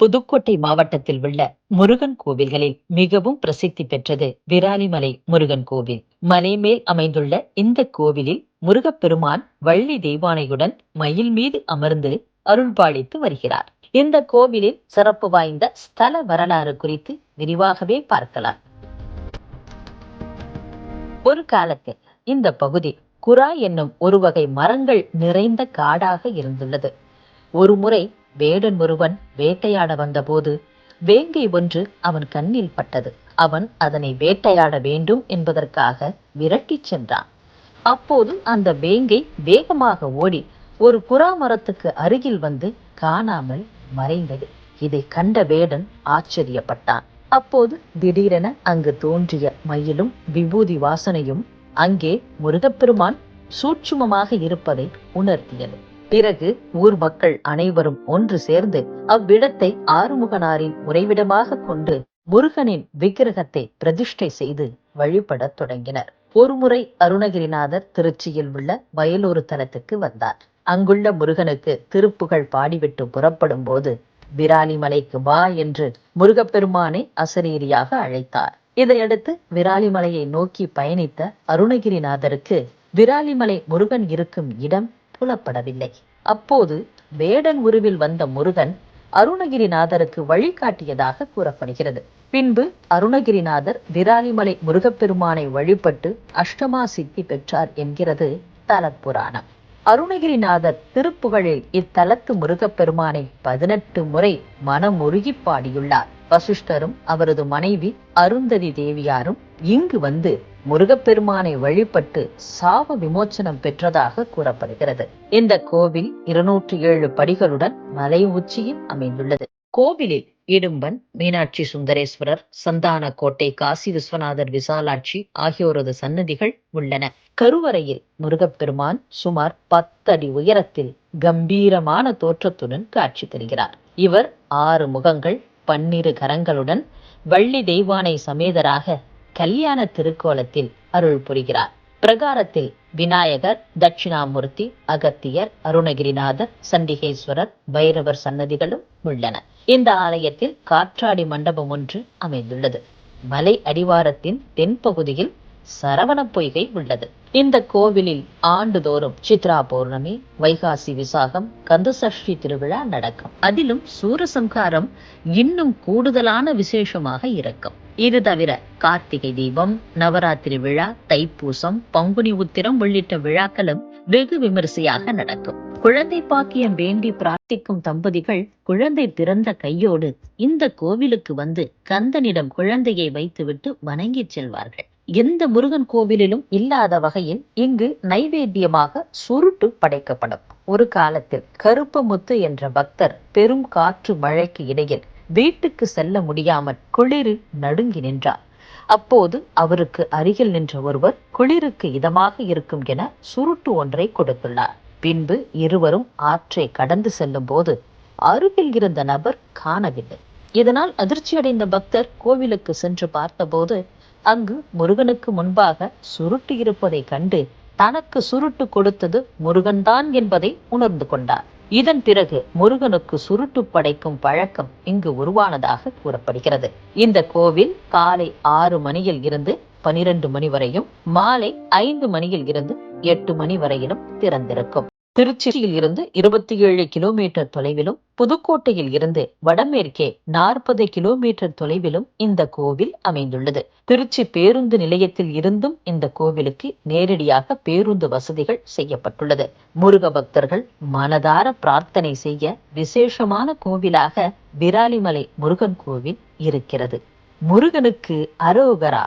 புதுக்கோட்டை மாவட்டத்தில் உள்ள முருகன் கோவில்களில் மிகவும் பிரசித்தி பெற்றது விராலிமலை முருகன் கோவில். மலை மேல் அமைந்துள்ள இந்த கோவிலில் முருகப்பெருமான் வள்ளி தெய்வானையுடன் மயில் மீது அமர்ந்து அருள்பாலித்து வருகிறார். இந்த கோவிலில் சிறப்பு வாய்ந்த ஸ்தல வரலாறு குறித்து விரிவாகவே பார்க்கலாம். ஒரு காலத்தில் இந்த பகுதி குரா என்னும் ஒரு வகை மரங்கள் நிறைந்த காடாக இருந்துள்ளது. ஒருமுறை வேடன் ஒருவன் வேட்டையாட வந்தபோது வேங்கை ஒன்று அவன் கண்ணில் பட்டது. அவன் அதனை வேட்டையாட வேண்டும் என்பதற்காக விரட்டிச் சென்றான். அப்போது அந்த வேங்கை வேகமாக ஓடி ஒரு புறா மரத்துக்கு அருகில் வந்து காணாமல் மறைந்தது. இதை கண்ட வேடன் ஆச்சரியப்பட்டான். அப்போது திடீரென அங்கு தோன்றிய மயிலும் விபூதி வாசனையும் அங்கே முருகப்பெருமான் சூட்சுமமாக இருப்பதை உணர்த்தியது. பிறகு ஊர் மக்கள் அனைவரும் ஒன்று சேர்ந்து அவ்விடத்தை ஆறுமுகனாரின் உறைவிடமாக கொண்டு முருகனின் விக்கிரகத்தை பிரதிஷ்டை செய்து வழிபடத் தொடங்கினர். ஒருமுறை அருணகிரிநாதர் திருச்சியில் உள்ள வயலூர் தலத்துக்கு வந்தார். அங்குள்ள முருகனுக்கு திருப்புகழ் பாடிவிட்டு புறப்படும் போது விராலிமலைக்கு வா என்று முருகப்பெருமானை அசரீரியாக அழைத்தார். இதையடுத்து விராலிமலையை நோக்கி பயணித்த அருணகிரிநாதருக்கு விராலிமலை முருகன் இருக்கும் இடம் புலப்படவில்லை. அப்போது வேடன் உருவில் வந்த முருகன் அருணகிரிநாதருக்கு வழிகாட்டியதாக கூறப்படுகிறது. பின்பு அருணகிரிநாதர் விராலிமலை முருகப்பெருமானை வழிபட்டு அஷ்டமா சித்தி பெற்றார் என்கிறது தலப்புராணம். அருணகிரிநாதர் திருப்புகழில் இத்தலத்து முருகப்பெருமானை பதினெட்டு முறை மனமுருகி பாடியுள்ளார். வசிஷ்டரும் அவரது மனைவி அருந்ததி தேவியாரும் இங்கு வந்து முருகப்பெருமானை வழிபட்டு சாப விமோச்சனம் பெற்றதாக கூறப்படுகிறது. இந்த கோவில் இருநூற்றி ஏழு படிகளுடன் மலை உச்சியில் அமைந்துள்ளது. கோவிலில் இடும்பன் மீனாட்சி சுந்தரேஸ்வரர் சந்தான கோட்டை காசி விஸ்வநாதர் விசாலாட்சி ஆகியோரது சன்னதிகள் உள்ளன. கருவறையில் முருகப்பெருமான் சுமார் பத்தடி உயரத்தில் கம்பீரமான தோற்றத்துடன் காட்சி தருகிறார். இவர் ஆறு முகங்கள் பன்னிரு கரங்களுடன் வள்ளி தெய்வானை சமேதராக கல்யாண திருக்கோலத்தில் அருள் புரிகிறார். பிரகாரத்தில் விநாயகர் தட்சிணாமூர்த்தி அகத்தியர் அருணகிரிநாதர் சண்டிகேஸ்வரர் பைரவர் சன்னதிகளும் உள்ளன. இந்த ஆலயத்தில் காற்றாடி மண்டபம் ஒன்று அமைந்துள்ளது. மலை அடிவாரத்தின் தென்பகுதியில் சரவண பொய்கை உள்ளது. இந்த கோவிலில் ஆண்டுதோறும் சித்ரா பௌர்ணமி வைகாசி விசாகம் கந்தசஷ்டி திருவிழா நடக்கும். அதிலும் சூரசம்ஹாரம் இன்னும் கூடுதலான விசேஷமாக இருக்கும். இது தவிர கார்த்திகை தீபம் நவராத்திரி விழா தைப்பூசம் பங்குனி உத்திரம் உள்ளிட்ட விழாக்களும் வெகு விமரிசையாக நடக்கும். குழந்தை பாக்கியம் வேண்டி பிரார்த்திக்கும் தம்பதிகள் குழந்தை பிறந்த கையோடு இந்த கோவிலுக்கு வந்து கந்தனிடம் குழந்தையை வைத்துவிட்டு வணங்கிச் செல்வார்கள். எந்த முருகன் கோவிலிலும் இல்லாத வகையில் இங்கு நைவேத்தியமாக சுருட்டு படைக்கப்படும். ஒரு காலத்தில் கருப்பமுத்து என்ற பக்தர் பெரும் காற்று மழைக்கு இடையில் வீட்டுக்கு செல்ல முடியாமல் குளிரில் நடுங்கி நின்றார். அப்போது அவருக்கு அருகில் நின்ற ஒருவர் குளிருக்கு இதமாக இருக்கும் என சுருட்டு ஒன்றை கொடுத்துள்ளார். பின்பு இருவரும் ஆற்றை கடந்து செல்லும் போது அருகில் இருந்த நபர் காணவில்லை. இதனால் அதிர்ச்சியடைந்த பக்தர் கோவிலுக்கு சென்று பார்த்தபோது அங்கு முருகனுக்கு முன்பாக சுருட்டு இருப்பதை கண்டு தனக்கு சுருட்டு கொடுத்தது முருகன்தான் என்பதை உணர்ந்து கொண்டார். இதன் பிறகு முருகனுக்கு சுருட்டு படைக்கும் பழக்கம் இங்கு உருவானதாக கூறப்படுகிறது. இந்த கோவில் காலை ஆறு மணியில் இருந்து பனிரெண்டு மணி வரையும் மாலை ஐந்து மணியில் இருந்து எட்டு மணி வரையிலும் திறந்திருக்கும். திருச்சியில் இருந்து இருபத்தி ஏழு கிலோமீட்டர் தொலைவிலும் புதுக்கோட்டையில் இருந்து வடமேற்கே நாற்பது கிலோமீட்டர் தொலைவிலும் இந்த கோவில் அமைந்துள்ளது. திருச்சி பேருந்து நிலையத்தில் இருந்தும் இந்த கோவிலுக்கு நேரடியாக பேருந்து வசதிகள் செய்யப்பட்டுள்ளது. முருக பக்தர்கள் மனதார பிரார்த்தனை செய்ய விசேஷமான கோவிலாக விராலிமலை முருகன் கோவில் இருக்கிறது. முருகனுக்கு அரோகரா.